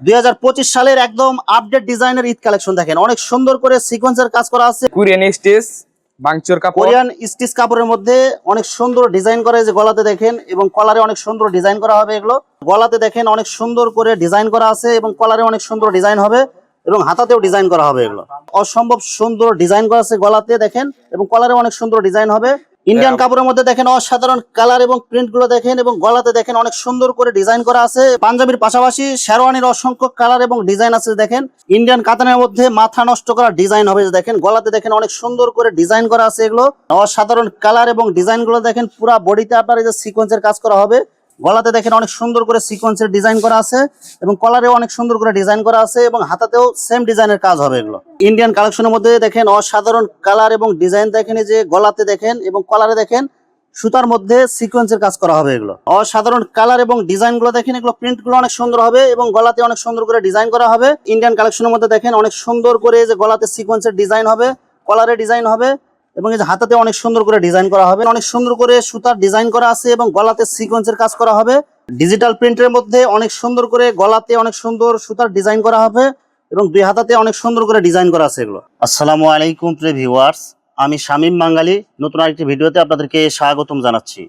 দুই হাজার পঁচিশ সালের একদম আপডেট ডিজাইনের ঈদ কালেকশন দেখেন। অনেক সুন্দর করে সিকোয়েন্সের কাজ করা আছে। কোরিয়ান স্টেজ বাংচুর কাপড়। কোরিয়ান স্টিচ কাপড়ের মধ্যে অনেক সুন্দর ডিজাইন করা এই যে গলাতে দেখেন এবং কলারে অনেক সুন্দর ডিজাইন করা হবে এগুলো। গলাতে দেখেন অনেক সুন্দর করে ডিজাইন করা আছে এবং কলারে অনেক সুন্দর ডিজাইন হবে এবং হাতাতেও ডিজাইন করা হবে এগুলো। অসম্ভব সুন্দর ডিজাইন করা আছে গলাতে দেখেন এবং কলারে অনেক সুন্দর ডিজাইন হবে। ইন্ডিয়ান কাপড়ের মধ্যে দেখেন অসাধারণ কালার এবং প্রিন্টগুলো দেখেন এবং গলাতে দেখেন অনেক সুন্দর করে ডিজাইন করা আছে। পাঞ্জাবির পাশাপাশি শেরওয়ানির অসংখ্য কালার এবং ডিজাইন আছে দেখেন। ইন্ডিয়ান কাতানের মধ্যে মাথা নষ্ট করা ডিজাইন হবে দেখেন। গলাতে দেখেন অনেক সুন্দর করে ডিজাইন করা আছে এগুলো। অসাধারণ কালার এবং ডিজাইনগুলো দেখেন। পুরা বডিতে আপনার এই যে সিকোয়েন্সের কাজ করা হবে। গলাতে দেখেন অনেক সুন্দর করে সিকোয়েন্সের ডিজাইন করা আছে এবং কলারেও অনেক সুন্দর করে ডিজাইন করা আছে এবং হাতাতেও সেম ডিজাইনের কাজ হবে এগুলো। ইন্ডিয়ান কালেকশনের মধ্যে দেখেন অসাধারণ কালার এবং ডিজাইন দেখেন যে গলাতে দেখেন এবং কলারে দেখেন সুতার মধ্যে সিকোয়েন্সের কাজ করা হবে এগুলো। অসাধারণ কালার এবং ডিজাইনগুলো দেখেন এগুলো প্রিন্টগুলো অনেক সুন্দর হবে এবং গলাতে অনেক সুন্দর করে ডিজাইন করা হবে। ইন্ডিয়ান কালেকশনের মধ্যে দেখেন অনেক সুন্দর করে যে গলাতে সিকোয়েন্সের ডিজাইন হবে কলারে ডিজাইন হবে। এবং এই যে হাতাতে অনেক সুন্দর করে ডিজাইন করা হবে, অনেক সুন্দর করে সুতার ডিজাইন করা আছে এবং গলাতে সিকোয়েন্সের কাজ করা হবে। ডিজিটাল প্রিন্টের মধ্যে অনেক সুন্দর করে গলাতে অনেক সুন্দর সুতার ডিজাইন করা হবে এবং দুই হাতাতে অনেক সুন্দর করে ডিজাইন করা আছে এগুলো। আসসালামু আলাইকুম প্রিয় ভিউয়ার্স আমি শামীম বাঙালি। নতুন আরেকটি ভিডিওতে আপনাদেরকে স্বাগতম জানাচ্ছি।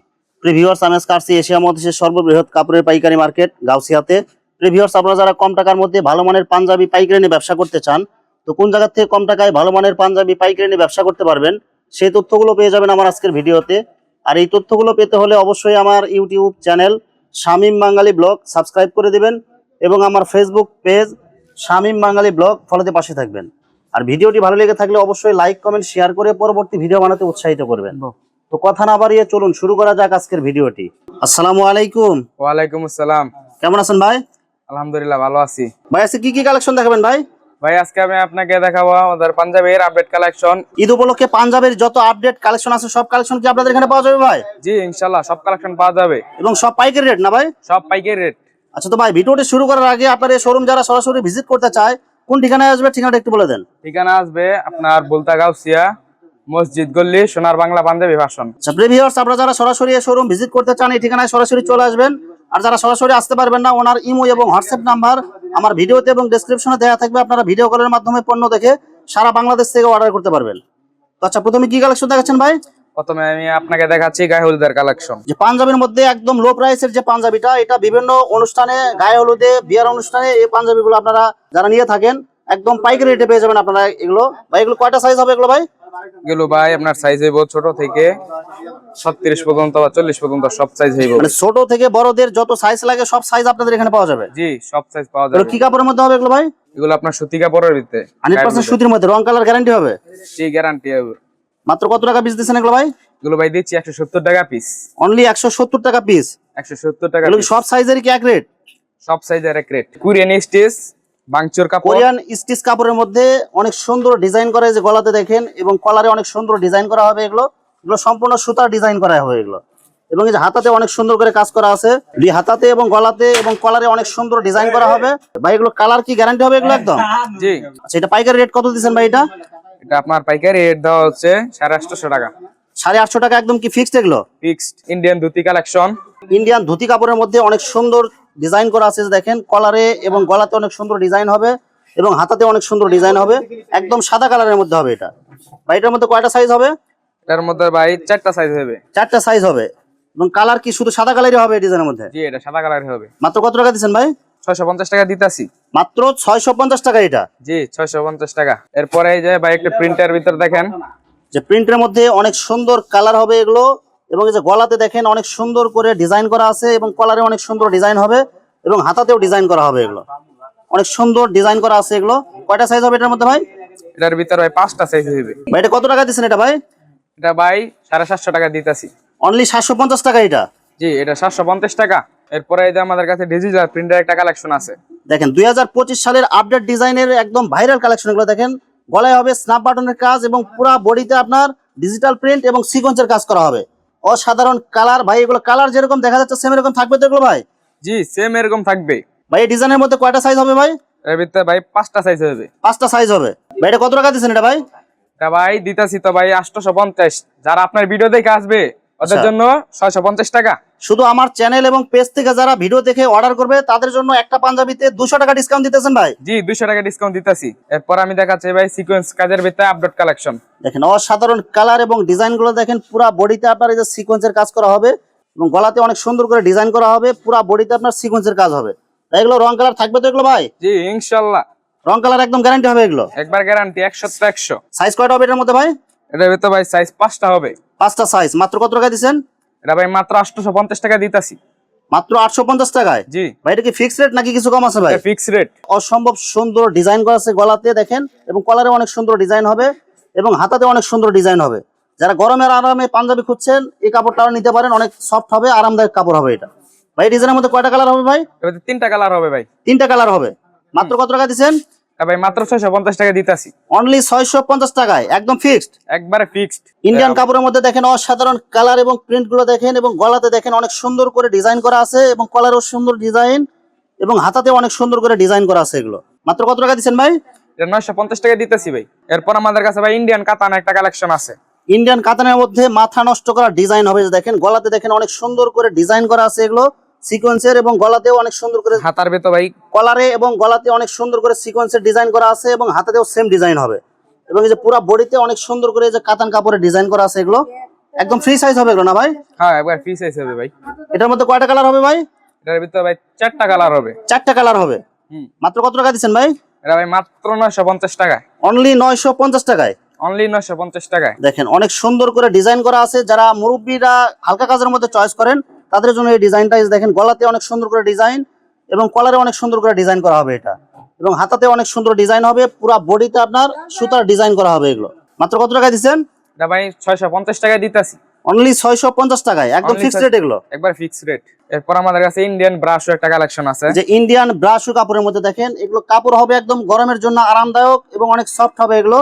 প্রিভিউয়ার্স আমি আজকে এশিয়া মহাদেশের সর্ববৃহৎ কাপড়ের পাইকারি মার্কেট, গাউসিয়াতে। প্রিভিউয়ার্স আপনারা যারা কম টাকার মধ্যে ভালো মানের পাঞ্জাবি পাইকারি নিয়ে ব্যবসা করতে চান, তো কোন জায়গার থেকে কম টাকায় ভালো মানের পাঞ্জাবি পাইকারি নিয়ে ব্যবসা করতে পারবেন? সেই তথ্যগুলো পেয়ে যাবেন আমার আজকের ভিডিওতে। আর এই তথ্যগুলো পেতে হলে অবশ্যই আমার YouTube channel Shamim Bangali blog subscribe করে দিবেন এবং আমার Facebook page Shamim Bangali blog ফলোতে পাশে থাকবেন। আর ভিডিওটি ভালো লেগে থাকলে অবশ্যই লাইক কমেন্ট শেয়ার করে পরবর্তী ভিডিও বানাতে উৎসাহিত করবেন। তো কথা না বাড়িয়ে চলুন শুরু করা যাক আজকের ভিডিওটি। আসসালামু আলাইকুম। ওয়ালাইকুম আসসালাম। কেমন আছেন ভাই? আলহামদুলিল্লাহ ভালো আছি। ভাই আজকে কি কি কালেকশন দেখাবেন ভাই? ভাই আজকে আমি আপনাকে দেখাবো আমাদের পাঞ্জাবের আপডেট কালেকশন ঈদ উপলক্ষে পাঞ্জাবের যত আপডেট কালেকশন আছে সব কালেকশন কি আপনাদের এখানে পাওয়া যাবে ভাই? জি ইনশাল্লাহ সব কালেকশন পাওয়া যাবে। এবং সব পাইকারি রেট না ভাই? সব পাইকারি রেট আচ্ছা তো ভাই ভিডিওটি শুরু করার আগে আপনার এই শোরুম যারা সরাসরি ভিজিট করতে চায় কোন ঠিকানায় আসবে ঠিকানাটা একটু বলে দেন। ঠিকানা আসবে আপনার বুলতাগাঁও সিয়া মসজিদ গল্লি সোনার বাংলা পাঞ্জাবি ভাষণ আচ্ছা আপনারা যারা সরাসরি শোরুম ভিজিট করতে চান এই ঠিকানায় সরাসরি চলে আসবেন। আর যারা সরাসরি আসতে পারবেন না ওনার ইমো এবং হোয়াটসঅ্যাপ নাম্বার আমার ভিডিওতে এবং ডেসক্রিপশনে দেওয়া থাকবে। আপনারা ভিডিও কলের মাধ্যমে পণ্য দেখে সারা বাংলাদেশ থেকে অর্ডার করতে পারবেন। তো আচ্ছা প্রথমে কি কালেকশন দেখাচ্ছেন ভাই? প্রথমে আমি আপনাকে দেখাচ্ছি গায়ে হলুদের কালেকশন যে পাঞ্জাবির মধ্যে একদম লো প্রাইসের যে পাঞ্জাবিটা এটা বিভিন্ন অনুষ্ঠানে গায়ে হলুদে বিয়ার অনুষ্ঠানে এই পাঞ্জাবিগুলো আপনারা যারা নিয়ে থাকেন একদম পাইকারি রেটে পেয়ে যাবেন আপনারা এগুলো। ভাই এগুলো কয়টা সাইজ হবে এগুলো ভাই? এগুলো ভাই আপনার সাইজ হইব ছোট থেকে ছত্রিশ পর্যন্ত বা চল্লিশ পর্যন্ত সব সাইজ হইব। মানে ছোট থেকে বড়দের যত সাইজ লাগে সব সাইজ আপনাদের এখানে পাওয়া যাবে? জি সব সাইজ পাওয়া যাবে। কি কাপড়ের মধ্যে হবে এগুলো ভাই? এগুলো আপনার সুতি কাপড়ের ভিতরে। হান্ড্রেড পার্সেন্ট সুতির মধ্যে। রং কালার গ্যারান্টি হবে? জি গ্যারান্টি হবে। মাত্র কত টাকা পিস দিচ্ছেন এগুলো ভাই? এগুলো ভাই দিচ্ছি একশো সত্তর টাকা পিস অনলি একশো সত্তর টাকা পিস একশো সত্তর টাকা। সব সাইজেরই কি এক রেট সব সাইজের এক রেট কোরিয়ান স্টিচ বাংচুর কাপড়। কোরিয়ান স্টিচ কাপড়ের মধ্যে অনেক সুন্দর ডিজাইন করা এই যে গলাতে দেখেন এবং কলারে অনেক সুন্দর ডিজাইন করা হবে এগুলো। এগুলো সম্পূর্ণ সুতার ডিজাইন করা হবে এগুলো। এবং এই যে হাতাতে অনেক সুন্দর করে কাজ করা আছে। দুই হাতাতে এবং গলাতে এবং কলারে অনেক সুন্দর ডিজাইন করা হবে। ভাই এগুলো কালার কি গ্যারান্টি হবে এগুলো একদম? জি। আচ্ছা এটা পাইকারি রেট কত দিচ্ছেন ভাই এটা? এটা আপনার পাইকারি রেট দেওয়া হচ্ছে সাড়ে আটশোশো টাকা। সাড়ে আটশো টাকা একদম কি ফিক্সড এগুলো? Fixed Indian dhoti collection Indian dhoti কাপড়ের মধ্যে অনেক সুন্দর ডিজাইন করা আছে দেখেন। কলারে এবং গলাতে অনেক সুন্দর ডিজাইন হবে এবং হাতাতে অনেক সুন্দর ডিজাইন হবে। একদম সাদা কালারের মধ্যে হবে এটা। ভাই এটার মধ্যে কয়টা সাইজ হবে? এটার মধ্যে ভাই চারটা সাইজ হবে। চারটা সাইজ হবে। এবং কালার কি শুধু সাদা কালারই হবে ডিজাইনের মধ্যে? জি এটা সাদা কালার হবে। মাত্র কত টাকা দিচ্ছেন ভাই? ছয়শো পঞ্চাশ টাকা দিতেছি। মাত্র ছয়শো পঞ্চাশ টাকা এটা। জি ছয়শো পঞ্চাশ টাকা। এরপরে এই যে ভাই একটা প্রিন্টের ভিতর দেখেন। যে প্রিন্টের মধ্যে অনেক সুন্দর কালার হবে এগুলো। এবং এই যে গলাতে দেখেন অনেক সুন্দর করে ডিজাইন করা আছে এবং কলারে অনেক সুন্দর ডিজাইন হবে এবং হাতাতেও ডিজাইন করা হবে এগুলো। অনেক সুন্দর ডিজাইন করা আছে এগুলো। কয়টা সাইজ হবে এটার মধ্যে ভাই? এটার ভিতর ভাই পাঁচটা সাইজ হবে। ভাই এটা কত টাকা দিচ্ছেন এটা ভাই? এটা ভাই সাড়ে সাতশো টাকা দিতেছি। অনলি সাতশো পঞ্চাশ টাকা এটা? জি এটা সাতশো পঞ্চাশ টাকা। এরপরে এই যে আমাদের কাছে ডিজিটাল প্রিন্টের একটা কালেকশন আছে। দেখেন দুই হাজার পঁচিশ সালের আপডেট ডিজাইনের একদম ভাইরাল কালেকশন এগুলো দেখেন। গলায় হবে স্ন্যাপ বাটনের কাজ এবং পুরো বডিতে আপনার ডিজিটাল প্রিন্ট এবং সিকোয়েন্সের কাজ করা হবে। অসাধারণ কালার। ভাই এগুলো কালার যেরকম দেখা যাচ্ছে সেম এরকম থাকবে তো এগুলো ভাই? জি সেম এরকম থাকবে। ভাই এই ডিজাইনের মধ্যে কয়টা সাইজ হবে ভাই? এর ভিতরে ভাই পাঁচটা সাইজ হবে। পাঁচটা সাইজ হবে। ভাই এটা কত টাকা দিচ্ছেন এটা ভাই? এটা ভাই দিতাছি তো ভাই আটশোশো পঞ্চাশ। যারা আপনার ভিডিও দেখে আসবে ওদের আচ্ছা। জন্য ছয়শো পঞ্চাশ টাকা। শুধু আমার চ্যানেল এবং পেজ থেকে যারা ভিডিও দেখে অর্ডার করবে তাদের জন্য একটা পাঞ্জাবিতে দুশো টাকা ডিসকাউন্ট দিতেছেন ভাই। জি দুইশো টাকা ডিসকাউন্ট দিতেছি। এরপর আমি দেখাচ্ছি ভাই সিকোয়েন্স কাজের ভিতরে আপডেট কালেকশন দেখেন অসাধারণ কালার এবং ডিজাইনগুলো দেখেন পুরা বডিতে আপনার এই যে সিকোয়েন্সের কাজ করা হবে এবং গলাতে অনেক সুন্দর করে ডিজাইন করা হবে পুরা বডিতে আপনার সিকোয়েন্সের কাজ হবে। এগুলো রং কালার থাকবে তো এগুলো ভাই? জি ইনশাল্লাহ। রং কালার একদম গ্যারান্টি হবে এগুলো। একবার গ্যারান্টি একশো তো একশো। সাইজ কয়টা হবে এটার মধ্যে ভাই? এটার ভিতরে ভাই সাইজ পাঁচটা হবে। পাঁচটা সাইজ মাত্র কত টাকা দিচ্ছেন এটা ভাই মাত্র আটশো পঞ্চাশ টাকা দিতেছি। মাত্র আটশো পঞ্চাশ টাকায়? জি। ভাই এটা কি ফিক্সড রেট নাকি কিছু কম আছে ভাই? ফিক্স রেট অসম্ভব সুন্দর ডিজাইন করা আছে গলাতে দেখেন এবং কলারে অনেক সুন্দর ডিজাইন হবে এবং হাতাতে অনেক সুন্দর ডিজাইন হবে। যারা গরমের আরামে পাঞ্জাবি খুঁজছেন এই কাপড়টাও নিতে পারেন অনেক সফট হবে আরামদায়ক কাপড় হবে এটা। ভাই ডিজাইনের মধ্যে কয়টা কালার হবে ভাই? তিনটা কালার হবে ভাই। তিনটা কালার হবে। মাত্র কত টাকা দিচ্ছেন ভাই মাত্র ছয়শো পঞ্চাশ টাকা দিতেছি। অনলি ছয়শো পঞ্চাশ টাকায় একদম ফিক্সড একবারে ফিক্সড ইন্ডিয়ান কাপড়ের মধ্যে দেখেন অসাধারণ কালার এবং প্রিন্টগুলো দেখেন এবং গলাতে দেখেন অনেক সুন্দর করে ডিজাইন করা আছে এবং কলারও সুন্দর ডিজাইন এবং হাতাতে অনেক সুন্দর করে ডিজাইন করা আছে এগুলো। মাত্র কত টাকা দিচ্ছেন ভাই? এটা নয়শো পঞ্চাশ টাকা দিতেছি ভাই। এরপর আমাদের কাছে ভাই ইন্ডিয়ান কাতান একটা কালেকশন আছে। ইন্ডিয়ান কাতানের মধ্যে মাথা নষ্ট করা ডিজাইন হবে দেখেন গলাতে দেখেন অনেক সুন্দর করে ডিজাইন করা আছে এগুলো। সিকোয়েন্সের এবং গলাতেও অনেক সুন্দর করে হাতার ভিতর ভাই। কলারে এবং গলাতে অনেক সুন্দর করে সিকোয়েন্সের ডিজাইন করা আছে এবং হাতাতেও সেম ডিজাইন হবে। এবং এই যে পুরো বডিতে অনেক সুন্দর করে যে কাতান কাপড়ের ডিজাইন করা আছে এগুলো। একদম ফ্রি সাইজ হবে এগুলো না ভাই? হ্যাঁ একবার ফ্রি সাইজ হবে ভাই। এটার মধ্যে কয়টা কালার হবে ভাই? এটার ভিতরে ভাই চারটা কালার হবে। চারটা কালার হবে। হুম। মাত্র কত টাকা দিচ্ছেন ভাই? এটা ভাই মাত্র নয়শো পঞ্চাশ টাকা। অনলি নয়শো পঞ্চাশ টাকায়। অনলি নয়শো পঞ্চাশ টাকায়। দেখেন অনেক সুন্দর করে ডিজাইন করা আছে। যারা মুরব্বীরা হালকা কাজের মধ্যে চয়েস করেন তাদের জন্য এই ডিজাইনটা দেখেন গলাতে অনেক সুন্দর করে ডিজাইন এবং কলারে অনেক সুন্দর করে ডিজাইন করা হবে এটা। এবং হাতাতে অনেক সুন্দর ডিজাইন হবে পুরো বডিতে আপনার সুতার ডিজাইন করা হবে এগুলো। মাত্র কত টাকা দিচ্ছেন? ভাই ছয়শো পঞ্চাশ টাকা দিতেছি। অনলি ছয়শো পঞ্চাশ টাকায় একদম ফিক্সড রেট এগুলো। একবার ফিক্স রেট এরপর আমাদের কাছে ইন্ডিয়ান ব্রাশও একটা কালেকশন আছে। যে ইন্ডিয়ান ব্রাশু কাপড়ের মধ্যে দেখেন এগুলো কাপড় হবে একদম গরমের জন্য আরামদায়ক এবং অনেক সফট হবে এগুলো।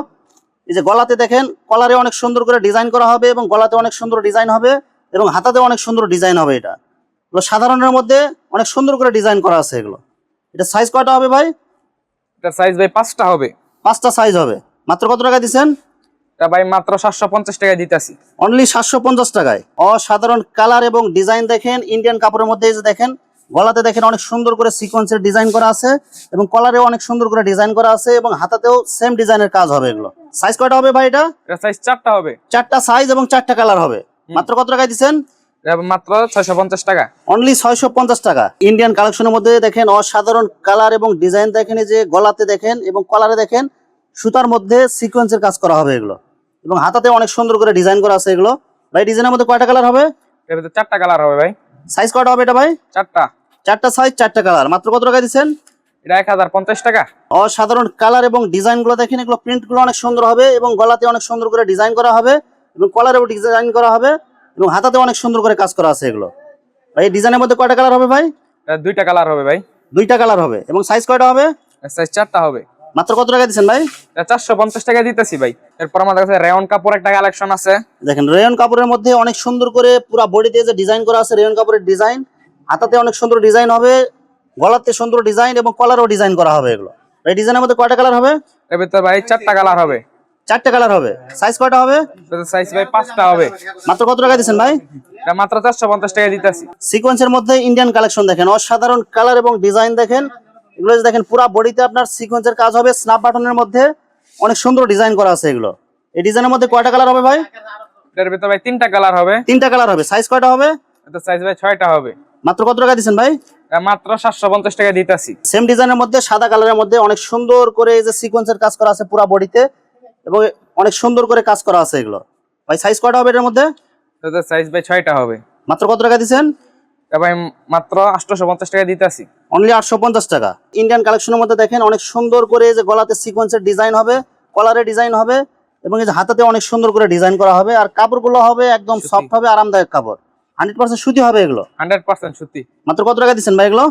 এই যে গলাতে দেখেন কলারে অনেক সুন্দর করে ডিজাইন করা হবে এবং গলাতে অনেক সুন্দর ডিজাইন হবে। এবং হাতাতে অনেক সুন্দর ডিজাইন হবে এটা। এগুলো সাধারণের মধ্যে অনেক সুন্দর করে ডিজাইন করা আছে এগুলো। এটা সাইজ কয়টা হবে ভাই? এটা সাইজ ভাই পাঁচটা হবে। পাঁচটা সাইজ হবে। মাত্র কত টাকা দিচ্ছেন? এটা ভাই মাত্র সাতশো পঞ্চাশ টাকা দিতেছি। অনলি সাতশো পঞ্চাশ টাকায়। অসাধারণ কালার এবং ডিজাইন দেখেন। ইন্ডিয়ান কাপড়ের মধ্যে যে দেখেন গলাতে দেখেন অনেক সুন্দর করে সিকোয়েন্সের ডিজাইন করা আছে এবং কলারেও অনেক সুন্দর করে ডিজাইন করা আছে এবং হাতাতেও সেম ডিজাইনের কাজ হবে এগুলো। সাইজ কয়টা হবে ভাই এটা? এটা সাইজ চারটা হবে। চারটা সাইজ এবং চারটা কালার হবে। মাত্র কত টাকায় দিচ্ছেন? মাত্র ছয়শো পঞ্চাশ টাকা। অনলি ছয়শো পঞ্চাশ টাকা। ইন্ডিয়ান কালেকশনের মধ্যে দেখেন অসাধারণ কালার এবং ডিজাইন দেখেন যে গলাতে দেখেন এবং কলারে দেখেন সুতার মধ্যে সিকোয়েন্সের কাজ করা হবে এগুলো। এবং হাতাতে অনেক সুন্দর করে ডিজাইন করা আছে এগুলো। ভাই ডিজাইনের মধ্যে কয়টা কালার হবে? চারটা কালার হবে ভাই। সাইজ কয়টা হবে এটা ভাই? চারটা। চারটা সাইজ চারটা কালার মাত্র কত টাকা দিচ্ছেন? এটা এক হাজার পঞ্চাশ টাকা। অসাধারণ কালার এবং ডিজাইনগুলো দেখেন এগুলো প্রিন্টগুলো অনেক সুন্দর হবে এবং গলাতে অনেক সুন্দর করে ডিজাইন করা হবে। এবং কলারেও ডিজাইন করা হবে এবং হাতাতে অনেক সুন্দর করে কাজ করা আছে এগুলো। ভাই এই ডিজাইনের মধ্যে কয়টা কালার হবে ভাই? দুইটা কালার হবে ভাই। দুইটা কালার হবে। এবং সাইজ কয়টা হবে? সাইজ চারটা হবে। মাত্র কত টাকা দিচ্ছেন ভাই? চারশো পঞ্চাশ টাকা দিতেছি ভাই। এরপর আমাদের কাছে রেয়ন কাপড় একটা কালেকশন আছে। দেখেন রেয়ন কাপড়ের মধ্যে অনেক সুন্দর করে পুরো বডিতে যে ডিজাইন করা আছে রেয়ন কাপড়ের ডিজাইন হাতাতে অনেক সুন্দর ডিজাইন হবে গলাতে সুন্দর ডিজাইন এবং কলারও ডিজাইন করা হবে এগুলো। এই ডিজাইনের মধ্যে কয়টা কালার হবে? ভিতরে ভাই চারটা কালার হবে। চারটে কালার হবে। সাইজ কয়টা হবে? সাইজ ভাই পাঁচটা হবে। মাত্র কত টাকা দিচ্ছেন ভাই? মাত্র চারশো পঞ্চাশ টাকা দিতেছি। সিকোয়েন্সের মধ্যে ইন্ডিয়ান কালেকশন দেখেন। অসাধারণ কালার এবং ডিজাইন দেখেন। এগুলো দেখেন পুরা বডিতে আপনার সিকোয়েন্সের কাজ হবে। স্ন্যাপ বাটনের মধ্যে অনেক সুন্দর ডিজাইন করা আছে এগুলো। এই ডিজাইনের মধ্যে কয়টা কালার হবে ভাই? এটার ভিতরে ভাই তিনটা কালার হবে। তিনটা কালার হবে। সাইজ কয়টা হবে? এটা সাইজ ভাই ছয়টা হবে। মাত্র কত টাকা দিচ্ছেন ভাই? মাত্র সাতশো পঞ্চাশ টাকা দিতেছি। সেম ডিজাইনের মধ্যে সাদা কালারের মধ্যে অনেক সুন্দর করে এই যে সিকোয়েন্সের কাজ করা আছে পুরা বডিতে এবং অনেক সুন্দর করে কাজ করা আছে এগুলো। ভাই সাইজ কয়টা হবে এটার মধ্যে? সাইজ ভাই ছয়টা হবে। মাত্র কত টাকা দিচ্ছেন ভাই মাত্র আটশোশো পঞ্চাশ টাকা দিতেছি। অনলি আটশো পঞ্চাশ টাকা। ইন্ডিয়ান কালেকশনের মধ্যে দেখেন অনেক সুন্দর করে এই যে গলাতে সিকোয়েন্সের ডিজাইন হবে কলারে ডিজাইন হবে এবং এই যে হাতাতে অনেক সুন্দর করে ডিজাইন করা হবে আর কাপড়গুলো হবে একদম সুতি। সফট হবে আরামদায়ক কাপড়। হান্ড্রেড পার্সেন্ট সুতি হবে এগুলো? হান্ড্রেড পার্সেন্ট সত্যি মাত্র কত টাকা দিচ্ছেন ভাই এগুলো?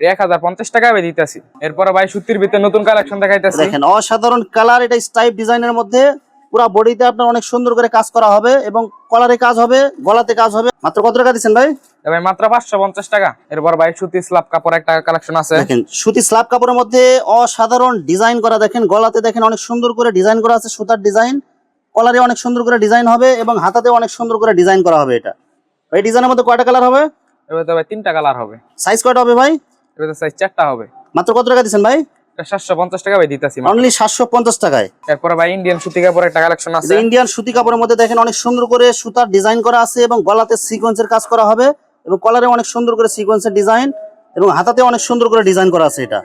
এক হাজার পঞ্চাশ টাকা আমি দিতেছি। এরপরে ভাই সুতির ভিতরে নতুন কালেকশন দেখাইতেছি। দেখেন অসাধারণ কালার এটা স্টাইপ ডিজাইনের মধ্যে পুরো বডিতে আপনার অনেক সুন্দর করে কাজ করা হবে এবং কলারে কাজ হবে গলাতে কাজ হবে। মাত্র কত টাকা দিচ্ছেন ভাই? ভাই মাত্র পাঁচশো পঞ্চাশ টাকা। এরপর ভাই সুতি স্লাব কাপড় একটা কালেকশন আছে। দেখেন সুতি স্ল্যাব কাপড়ের মধ্যে অসাধারণ ডিজাইন করা দেখেন গলাতে দেখেন অনেক সুন্দর করে ডিজাইন করা আছে সুতার ডিজাইন কলারে অনেক সুন্দর করে ডিজাইন হবে এবং হাতাতে অনেক সুন্দর করে ডিজাইন করা হবে এটা। এই ডিজাইনের মধ্যে কয়টা কালার হবে? এবার তিনটা কালার হবে। সাইজ কয়টা হবে ভাই? তো সাইজ চারটা হবে। মাত্র কত টাকা দিচ্ছেন ভাই? এটা সাতশো পঞ্চাশ টাকা ভাই দিতেছি অনলি সাতশো পঞ্চাশ টাকায়। এরপরে ভাই ইন্ডিয়ান সুতি কাপড় একটা কালেকশন আছে। ইন্ডিয়ান সুতি কাপড়ের মধ্যে দেখেন অনেক সুন্দর করে সুতার ডিজাইন করা আছে এবং গলাতে সিকোয়েন্সের কাজ করা হবে এবং কলারে অনেক সুন্দর করে সিকোয়েন্সের ডিজাইন এবং হাতাতে অনেক সুন্দর করে ডিজাইন করা আছে এটা।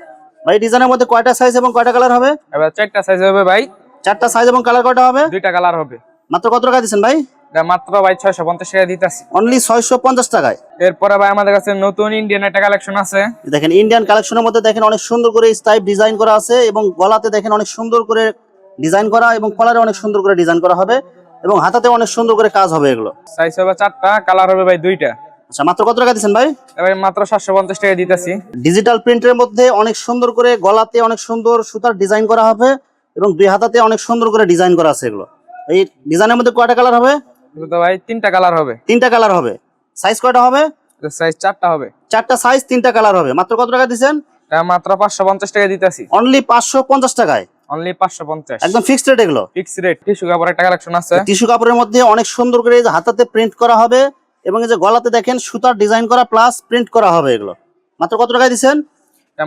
ভাই ডিজাইনের মধ্যে কয়টা সাইজ এবং কয়টা কালার হবে? এবার চারটা সাইজ হবে ভাই। চারটা সাইজ এবং কালার কয়টা হবে? দুইটা কালার হবে। মাত্র কত টাকা দিচ্ছেন ভাই? এটা মাত্র ভাই ছয়শো পঞ্চাশ টাকা দিতেছি। অনলি ছয়শো পঞ্চাশ টাকায়? এরপরে ভাই আমাদের কাছে নতুন ইন্ডিয়ান একটা কালেকশন আছে। দেখেন ইন্ডিয়ান কালেকশনের মধ্যে দেখেন অনেক সুন্দর করে স্টাইপ ডিজাইন করা আছে এবং গলাতে দেখেন অনেক সুন্দর করে ডিজাইন করা এবং কলারে অনেক সুন্দর করে ডিজাইন করা হবে এবং হাতাতে অনেক সুন্দর করে কাজ হবে এগুলো। সাইজ হবে চারটা কালার হবে ভাই দুইটা। আচ্ছা মাত্র কত টাকা দিচ্ছেন ভাই? এবার মাত্র সাতশো পঞ্চাশ টাকা দিতেছি। ডিজিটাল প্রিন্টের মধ্যে অনেক সুন্দর করে গলাতে অনেক সুন্দর সুতার ডিজাইন করা হবে এবং দুই হাতাতে অনেক সুন্দর করে ডিজাইন করা আছে এগুলো। এই ডিজাইনের মধ্যে কয়টা কালার হবে? তো ভাই তিনটা কালার হবে। তিনটা কালার হবে। সাইজ কয়টা হবে? সাইজ চারটা হবে। চারটা সাইজ তিনটা কালার হবে। মাত্র কত টাকা দিচ্ছেন? মাত্র পাঁচশো পঞ্চাশ টাকা দিতেছি। অনলি পাঁচশো পঞ্চাশ টাকায়? অনলি পাঁচশো পঞ্চাশ। একদম ফিক্সড রেট এগুলো? ফিক্স রেট টিস্যু কাপড় একটা কালেকশন আছে। টিস্যু কাপড়ের মধ্যে অনেক সুন্দর করে হাতাতে প্রিন্ট করা হবে এবং এই যে গলাতে দেখেন সুতার ডিজাইন করা প্লাস প্রিন্ট করা হবে এগুলো। মাত্র কত টাকায়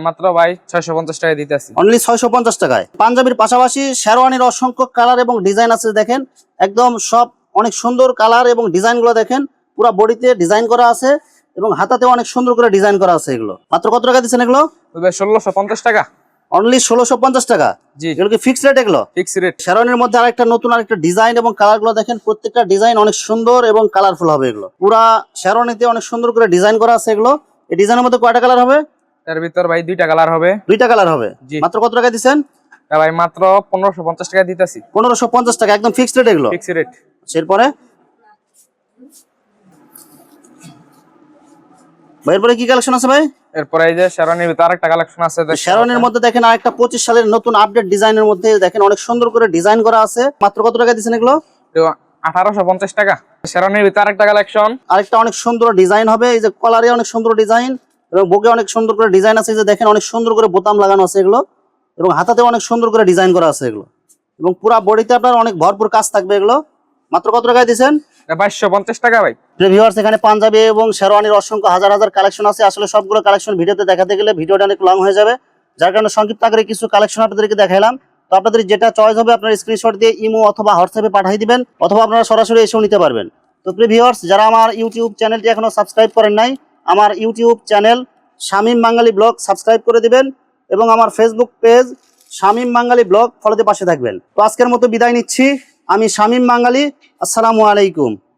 মাত্র ভাই ছয়শো পঞ্চাশ টাকা দিতেছি। অনলি ছয়শো পঞ্চাশ টাকায়। পাঞ্জাবির পাশাপাশি শেরওয়ানির অসংখ্য কালার এবং ডিজাইন আছে দেখেন। একদম সব অনেক সুন্দর কালার এবং ডিজাইনগুলো দেখেন। পুরো বডিতে ডিজাইন করা আছে এবং হাতাতে অনেক সুন্দর করে ডিজাইন করা আছে এগুলো। মাত্র কত টাকা দিচ্ছেন এগুলো? ষোলোশো পঞ্চাশ টাকা। অনলি ষোলোশো পঞ্চাশ টাকা। জি। এগুলো কি ফিক্সড রেট এগুলো? ফিক্স রেট শেরওয়ানির মধ্যে আরেকটা নতুন আরেকটা ডিজাইন এবং কালারগুলো দেখেন প্রত্যেকটা ডিজাইন অনেক সুন্দর এবং কালারফুল হবে এগুলো। পুরা শেরওয়ানিতে অনেক সুন্দর করে ডিজাইন করা আছে এগুলো। এই ডিজাইনের মধ্যে কয়টা কালার হবে? তার ভিতর ভাই দুইটা কালার হবে। দুইটা কালার হবে। মাত্র কত টাকা দিচ্ছেন? ভাই মাত্র পনেরোশো পঞ্চাশ টাকা দিতেছি। পনেরোশো পঞ্চাশ টাকা একদম ফিক্সড রেট এগুলো। ফিক্স রেট এরপরে? ভাই, এরপরে কি কালেকশন আছে ভাই? এরপরে এই যে ভিতর আরেকটা কালেকশন আছে মধ্যে দেখেন আরেকটা পঁচিশ সালের নতুন আপডেট ডিজাইনের মধ্যে দেখেন অনেক সুন্দর করে ডিজাইন করা আছে। মাত্র কত টাকা এগুলো? তো আঠারোশো পঞ্চাশ টাকা। শেরানির ভিতর আরেকটা কালেকশন আরেকটা অনেক সুন্দর ডিজাইন হবে এই যে কলারে অনেক সুন্দর ডিজাইন এবং বুকে অনেক সুন্দর করে ডিজাইন আছে যে দেখেন অনেক সুন্দর করে বোতাম লাগানো আছে এগুলো এবং হাতাতে অনেক সুন্দর করে ডিজাইন করা আছে এগুলো। এবং পুরা বডিতে আপনার অনেক ভরপুর কাজ থাকবে এগুলো। মাত্র কত টাকায় দিচ্ছেন বাইশশো পঞ্চাশ টাকা ভাই। ভিউয়ার্স এখানে পাঞ্জাবি এবং শেরওয়ানির অসংখ্য হাজার হাজার কালেকশন আছে। আসলে সবগুলো কালেকশন ভিডিওতে দেখাতে গেলে ভিডিওটা অনেক লং হয়ে যাবে। যার কারণে সংক্ষিপ্ত আকারে কিছু কালেকশন আপনাদেরকে দেখাইলাম। তো আপনাদের যেটা চয়েস হবে আপনার স্ক্রিনশট দিয়ে ইমো অথবা হোয়াটসঅ্যাপে পাঠিয়ে দিবেন অথবা আপনারা সরাসরি এসেও নিতে পারবেন। তো ভিউয়ার্স যারা আমার ইউটিউব চ্যানেলটি এখনও সাবস্ক্রাইব করেন নাই আমার YouTube channel Shamim Bangali blog subscribe করে দিবেন এবং আমার Facebook page Shamim Bangali blog ফলোতে পাশে থাকবেন। তো আজকের মতো বিদায় নিচ্ছি। আমি শামীম বাঙালি আসসালামু আলাইকুম।